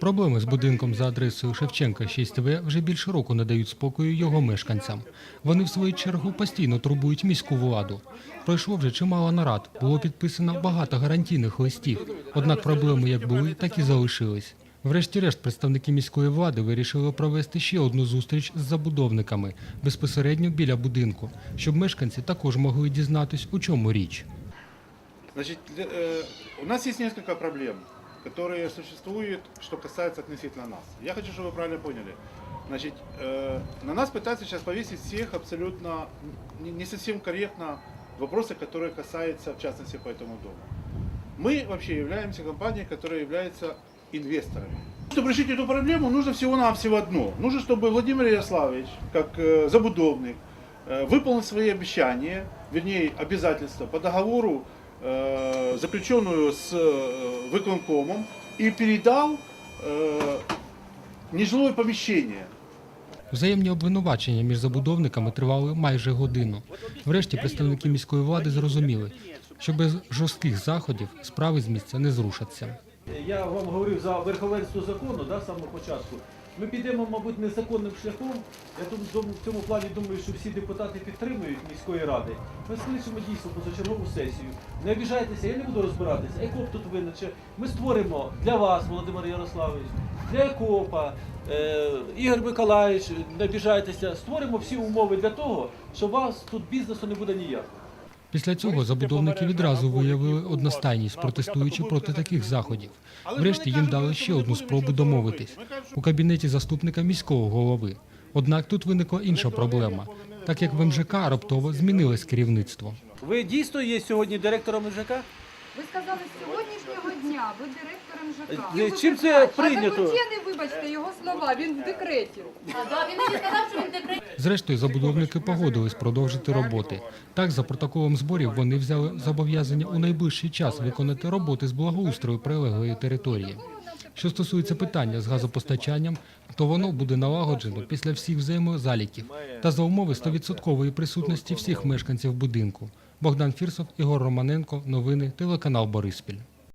Проблеми з будинком за адресою Шевченка 6В вже більше року не дають спокою його мешканцям. Вони, в свою чергу, постійно турбують міську владу. Пройшло вже чимало нарад, було підписано багато гарантійних листів. Однак проблеми як були, так і залишились. Врешті-решт, представники міської влади вирішили провести ще одну зустріч з забудовниками безпосередньо біля будинку, щоб мешканці також могли дізнатись, у чому річ. Значит, для- э, у нас есть несколько проблем, которые существуют, что касается относительно нас. Я хочу, чтобы вы правильно поняли. Значит, э, на нас пытаются сейчас повесить всех абсолютно не, не совсем корректно вопросы, которые касаются, в частности, по этому дому. Мы вообще являемся компанией, которая является инвесторами. Чтобы решить эту проблему, нужно всего-навсего одно. Нужно, чтобы Владимир Ярославович, как э, забудовник, э, выполнил свои обещания, вернее, обязательства по договору, э, заключенную с э, выконкомом, и передал э, нежилое помещение. Взаємні обвинувачення між забудовниками тривали майже годину. Врешті представники міської влади зрозуміли, що без жорстких заходів справи з місця не зрушаться. Я вам говорив за верховенство закону, да, з самого початку. Ми підемо, мабуть, незаконним шляхом. Я тут в цьому плані думаю, що всі депутати підтримують міської ради. Ми скличемо дійсно позачергову сесію. Не обіжайтеся, я не буду розбиратися. ЕКОП тут винен. Ми створимо для вас, Володимир Ярославович, для ЕКОПа, е, Ігор Миколаївич, не обіжайтеся. Створимо всі умови для того, що у вас тут бізнесу не буде ніякого. Після цього забудовники відразу виявили одностайність, протестуючи проти таких заходів. Врешті їм дали ще одну спробу домовитись у кабінеті заступника міського голови. Однак тут виникла інша проблема, так як в МЖК раптово змінилось керівництво. Ви дійсно є сьогодні директором ЖК? Ви сказали з сьогоднішнього дня, ви директор МЖК. Е, чим це прийнято? А Закутєний, вибачте, його слова, він в декреті. Да, він мені сказав, що він декрет. Зрештою, забудовники погодились продовжити роботи. Так, за протоколом зборів вони взяли зобов'язання у найближчий час виконати роботи з благоустрою прилеглої території. Що стосується питання з газопостачанням, то воно буде налагоджено після всіх взаємозаліків та за умови 100% присутності всіх мешканців будинку. Богдан Фірсов, Ігор Романенко, новини, телеканал Бориспіль.